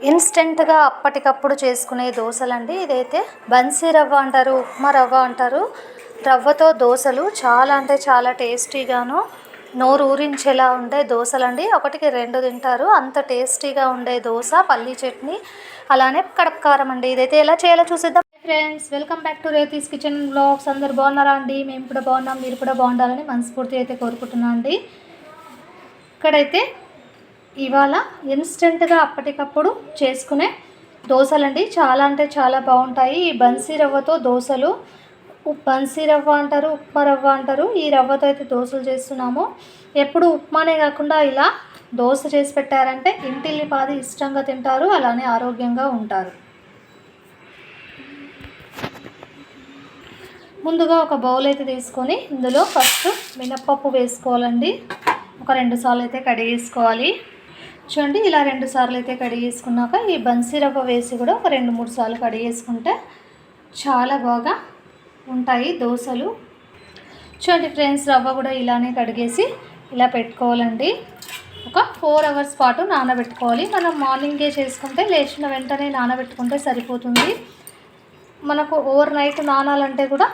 ఇన్స్టెంట్గా అప్పటికప్పుడు చేసుకునే దోశలండి. ఇదైతే బన్సీ రవ్వ అంటారు ఉప్మా రవ్వ అంటారు. రవ్వతో దోశలు చాలా అంటే చాలా టేస్టీగాను నోరు ఊరించేలా ఉండే దోశలండి. ఒకటికి రెండు తింటారు. అంత టేస్టీగా ఉండే దోశ పల్లీ చట్నీ అలానే కడప కారం అండి. ఇదైతే ఎలా చేయాలో చూసేద్దాం. Friends welcome back to Reethi's kitchen blogs. అందరు బాగున్నారా అండి? మేము కూడా బాగున్నాం. మీరు కూడా బాగుండాలని మనస్ఫూర్తి అయితే కోరుకుంటున్నాం అండి ఇక్కడైతే ఇవాళ ఇన్స్టెంట్గా అప్పటికప్పుడు చేసుకునే దోశలండి. చాలా అంటే చాలా బాగుంటాయి. ఈ బన్సీ రవ్వతో దోశలు బన్సీ రవ్వ అంటారు ఉప్మా రవ్వ అంటారు. ఈ రవ్వతో అయితే దోశలు చేస్తున్నాము. ఎప్పుడు ఉప్మానే కాకుండా ఇలా దోశ చేసి పెట్టారంటే ఇంటిల్లి పాది ఇష్టంగా తింటారు అలానే ఆరోగ్యంగా ఉంటారు. ముందుగా ఒక బౌల్ అయితే తీసుకొని ఇందులో ఫస్ట్ మినప్పప్పు వేసుకోవాలండి. ఒక రెండు సార్లు అయితే కడిగేసుకోవాలి. చూడండి ఇలా రెండు సార్లు అయితే కడిగేసుకున్నాక ఈ బన్సీ రవ్వ వేసి కూడా ఒక రెండు మూడు సార్లు కడిగేసుకుంటే చాలా బాగా ఉంటాయి దోశలు. చూడండి ఫ్రెండ్స్ రవ్వ కూడా ఇలానే కడిగేసి ఇలా పెట్టుకోవాలండి. ఒక ఫోర్ అవర్స్ పాటు నానబెట్టుకోవాలి. మనం మార్నింగే చేసుకుంటే లేచిన వెంటనే నానబెట్టుకుంటే సరిపోతుంది. మనకు ఓవర్ నైట్ నానాలంటే కూడా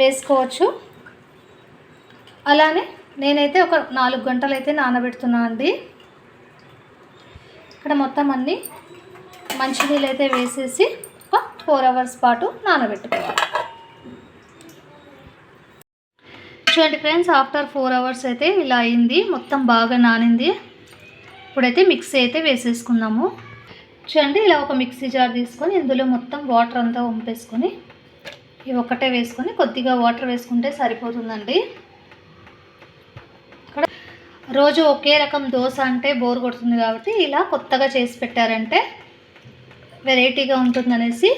వేసుకోవచ్చు. అలానే నేనైతే ఒక నాలుగు గంటలు అయితే నానబెడుతున్నా అండి. ఇక్కడ మొత్తం అన్నీ మంచినీళ్ళు అయితే వేసేసి ఒక ఫోర్ అవర్స్ పాటు నానబెట్టుకోవాలి. చూడండి ఫ్రెండ్స్ ఆఫ్టర్ ఫోర్ అవర్స్ అయితే ఇలా అయింది. మొత్తం బాగా నానింది. ఇప్పుడైతే మిక్సీ అయితే వేసేసుకుందాము. చూడండి ఇలా ఒక మిక్సీ జార్ తీసుకొని ఇందులో మొత్తం వాటర్ అంతా వంపేసుకొని ఇవి ఒక్కటే వేసుకొని కొద్దిగా వాటర్ వేసుకుంటే సరిపోతుందండి. రోజు ఒకే రకం దోశ అంటే బోర్ కొడుతుంది కాబట్టి ఇలా కొత్తగా చేసి పెట్టారంటే వెరైటీగా ఉంటుందనేసి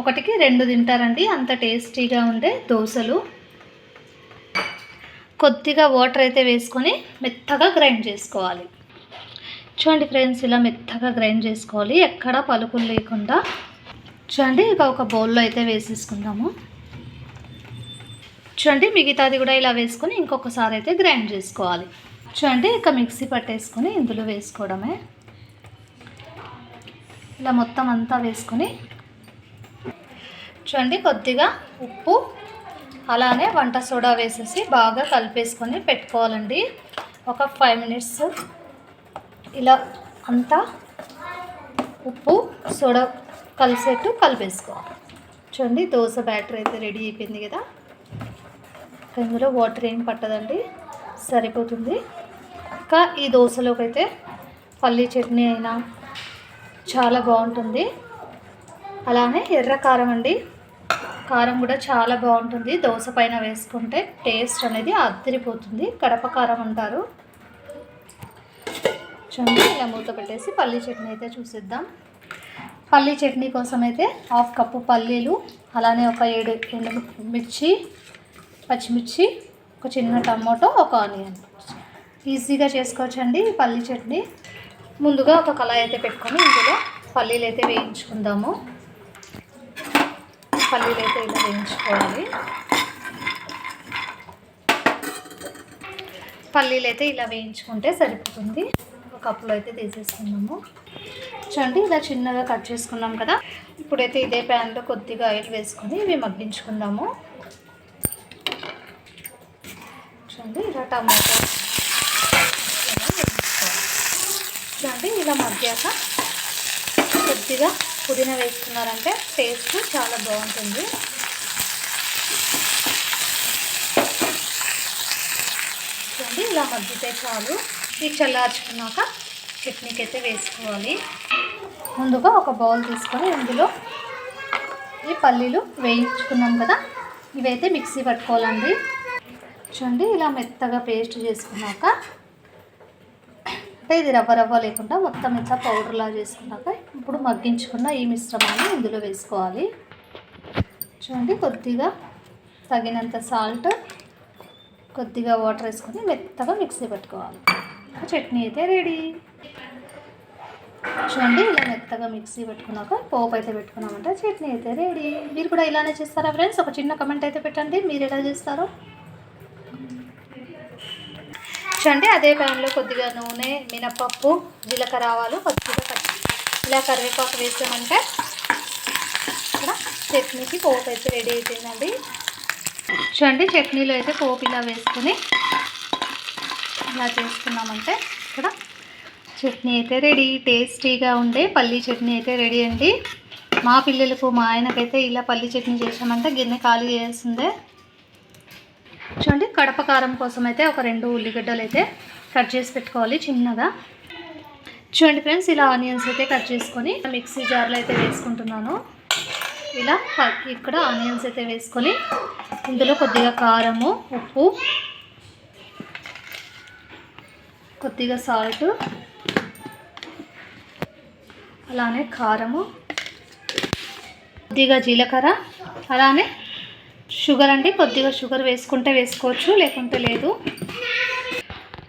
ఒకటికి రెండు తింటారండి. అంత టేస్టీగా ఉండే దోశలు. కొద్దిగా వాటర్ అయితే వేసుకొని మెత్తగా గ్రైండ్ చేసుకోవాలి. చూడండి ఫ్రెండ్స్ ఇలా మెత్తగా గ్రైండ్ చేసుకోవాలి. ఎక్కడ పలుకులు లేకుండా. చూడండి ఇక ఒక బౌల్లో అయితే వేసేసుకుందాము. చూడండి మిగతాది కూడా ఇలా వేసుకొని ఇంకొకసారి అయితే గ్రైండ్ చేసుకోవాలి. చూడండి ఇక మిక్సీ పట్టేసుకొని ఇందులో వేసుకోవడమే. ఇలా మొత్తం అంతా వేసుకొని చూడండి కొద్దిగా ఉప్పు అలానే వంట సోడా వేసేసి బాగా కలిపేసుకొని పెట్టుకోవాలండి. ఒక ఫైవ్ మినిట్స్ ఇలా అంతా ఉప్పు సోడా కలిసేట్టు కలిపేసుకోవాలి. చూడండి దోశ బ్యాటర్ అయితే రెడీ అయిపోయింది కదా. ఇందులో వాటర్ ఏం పట్టదండి? సరిపోతుంది. ఇంకా ఈ దోశలోకి అయితే పల్లీ చట్నీ అయినా చాలా బాగుంటుంది. అలానే ఎర్ర కారం అండి. కారం కూడా చాలా బాగుంటుంది. దోశ పైన వేసుకుంటే టేస్ట్ అనేది అద్దరిపోతుంది. కడప కారం అంటారు. చూడండి ఇలా మూత పెట్టేసి పల్లీ చట్నీ అయితే చూసిద్దాం. పల్లీ చట్నీ కోసం అయితే హాఫ్ కప్పు పల్లీలు అలానే ఒక ఏడు ఎండు మిర్చి పచ్చిమిర్చి ఒక చిన్న టమాటో ఒక ఆనియన్. ఈజీగా చేసుకోవచ్చండి అండి పల్లీ చట్నీ. ముందుగా ఒక కళాయి అయితే పెట్టుకొని ఇందులో పల్లీలు అయితే వేయించుకుందాము. పల్లీలు అయితే ఇలా వేయించుకోవాలి. పల్లీలు అయితే ఇలా వేయించుకుంటే సరిపోతుంది. ఒక కప్పులో అయితే తీసేసుకున్నాము చూడండి ఇలా చిన్నగా కట్ చేసుకున్నాం కదా. ఇప్పుడైతే ఇదే ప్యాన్లో కొద్దిగా ఆయిల్ వేసుకొని ఇవి మగ్గించుకుందాము. చూడండి ఇలా టమాటా చూడండి ఇలా మగ్గాక కొద్దిగా పుదీనా వేసుకున్నారంటే టేస్ట్ చాలా బాగుంటుంది. చూడండి ఇలా మగ్గితే చాలు. ఇది చల్లార్చుకున్నాక చట్నీకి అయితే వేసుకోవాలి. ముందుగా ఒక బౌల్ తీసుకొని ఇందులో ఈ పల్లీలు వేయించుకున్నాం కదా ఇవైతే మిక్సీ పట్టుకోవాలండి. చూడండి ఇలా మెత్తగా పేస్ట్ చేసుకున్నాక అంటే ఇది రవ్వ రవ్వ లేకుండా మొత్తం ఇట్లా పౌడర్లా చేసుకున్నాక ఇప్పుడు మగ్గించుకున్న ఈ మిశ్రమాన్ని ఇందులో వేసుకోవాలి. చూడండి కొద్దిగా తగినంత సాల్ట్ కొద్దిగా వాటర్ వేసుకొని మెత్తగా మిక్సీ పెట్టుకోవాలి. చట్నీ అయితే రెడీ చూడండి ఇలా మెత్తగా మిక్సీ పెట్టుకున్నాక పోపు అయితే పెట్టుకున్నామంటే చట్నీ అయితే రెడీ మీరు కూడా ఇలానే చేస్తారా ఫ్రెండ్స్ ఒక చిన్న కమెంట్ అయితే పెట్టండి. మీరు ఎలా చేస్తారో? చూడండి అదే ప్యాన్లో కొద్దిగా నూనె మినపప్పు జీలకర్ర ఆవాలు కొద్దిగా ఇలా కరివేపాకు వేసామంటే ఇక్కడ చట్నీకి పోపు అయితే రెడీ అయిపోయిందండి. చూడండి చట్నీలో అయితే పోపు ఇలా వేసుకుని ఇలా చేసుకున్నామంటే ఇక్కడ చట్నీ అయితే రెడీ. టేస్టీగా ఉండే పల్లీ చట్నీ అయితే రెడీ అండి. మా పిల్లలకు మా ఆయనకైతే ఇలా పల్లీ చట్నీ చేసామంటే గిన్నె ఖాళీ చేస్తుందే చూడండి కడప కారం కోసం అయితే ఒక రెండు ఉల్లిగడ్డలు అయితే కట్ చేసి పెట్టుకోవాలి చిన్నగా. చూడండి ఫ్రెండ్స్ ఇలా ఆనియన్స్ అయితే కట్ చేసుకొని మిక్సీ జార్లో అయితే వేసుకుంటున్నాను. ఇలా ఇక్కడ ఆనియన్స్ అయితే వేసుకొని ఇందులో కొద్దిగా కారము ఉప్పు కొద్దిగా సాల్ట్ అలానే కారము కొద్దిగా జీలకర్ర అలానే షుగర్ అండి కొద్దిగా షుగర్ వేసుకుంటే వేసుకోవచ్చు లేకుంటే లేదు.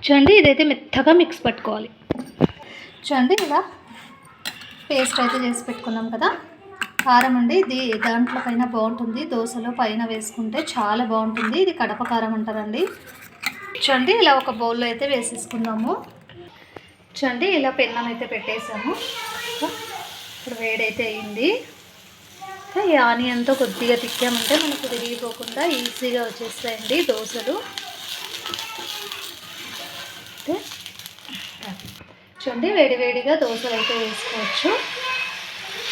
చూడండి ఇదైతే మెత్తగా మిక్స్ పట్టుకోవాలి. చూడండి ఇలా పేస్ట్ అయితే చేసి పెట్టుకున్నాం కదా. కారం అండి ఇది దాంట్లో పైన బాగుంటుంది. దోశలో పైన వేసుకుంటే చాలా బాగుంటుంది. ఇది కడప కారం అంటారండి. చూడండి ఇలా ఒక బౌల్లో అయితే వేసేసుకుందాము చూడండి ఇలా పెన్నం అయితే పెట్టేసాము ఇప్పుడు వేడైతే అయింది. ఈ ఆనియన్తో కొద్దిగా తిక్కామంటే మనకు విరిగిపోకుండా ఈజీగా వచ్చేస్తాయండి దోశలు. అయితే చూడండి వేడివేడిగా దోశలు అయితే వేసుకోవచ్చు.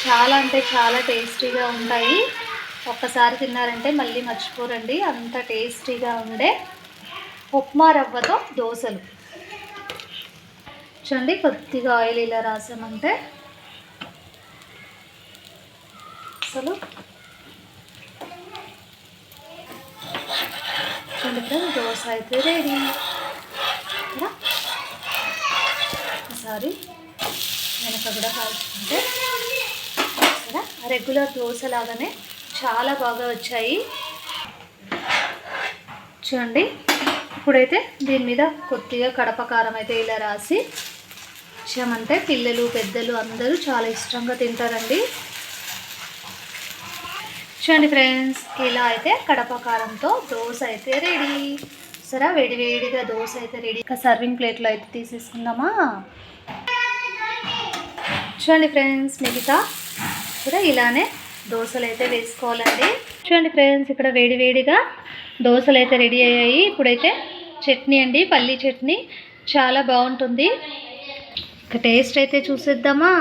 చాలా అంటే చాలా టేస్టీగా ఉంటాయి. ఒక్కసారి తిన్నారంటే మళ్ళీ మర్చిపోరండి అంత టేస్టీగా ఉండే ఉప్మా రవ్వతో దోశలు. చూడండి కొద్దిగా ఆయిల్ ఇలా రాసామంటే అసలు? చూడండి దోశ అయితే రెడీ కదా ఒకసారి వెనక కూడా కాల్చుకుంటే. కదా రెగ్యులర్ దోశ లాగానే చాలా బాగా వచ్చాయి. చూడండి. ఇప్పుడైతే దీని మీద కొద్దిగా కడప కారం అయితే ఇలా రాసి ఇచ్చామంటే పిల్లలు పెద్దలు అందరూ చాలా ఇష్టంగా తింటారండి. చూడండి ఫ్రెండ్స్ ఇలా అయితే కడప కారంతో దోశ అయితే రెడీ సరే వేడి వేడిగా దోశ అయితే రెడీ ఇంకా సర్వింగ్ ప్లేట్లో అయితే తీసేసుకుందామా? చూడండి ఫ్రెండ్స్ మిగతా కూడా ఇలానే దోశలు అయితే వేసుకోవాలండి. చూడండి ఫ్రెండ్స్ ఇక్కడ వేడి వేడిగా దోశలు అయితే రెడీ అయ్యాయి. ఇప్పుడైతే చట్నీ అండి పల్లీ చట్నీ. చాలా బాగుంటుంది. ఇక టేస్ట్ అయితే చూసేద్దామా?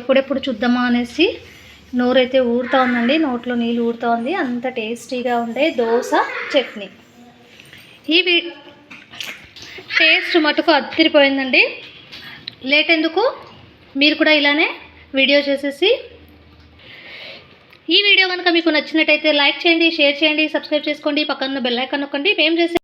ఎప్పుడెప్పుడు చూద్దామా అనేసి నోరైతే ఊరుతూ ఉందండి నోట్లో నీళ్ళు ఊరుతూ ఉంది. అంత టేస్టీగా ఉండే దోశ చట్నీ. ఇవి టేస్ట్ మటుకు అత్తిరిపోయిందండి లేట్ ఎందుకు? మీరు కూడా ఇలానే వీడియో చేసేసి ఈ వీడియో కనుక మీకు నచ్చినట్టయితే లైక్ చేయండి షేర్ చేయండి సబ్స్క్రైబ్ చేసుకోండి పక్కన బెల్ ఐకాన్ నొక్కండి. మేము చేసే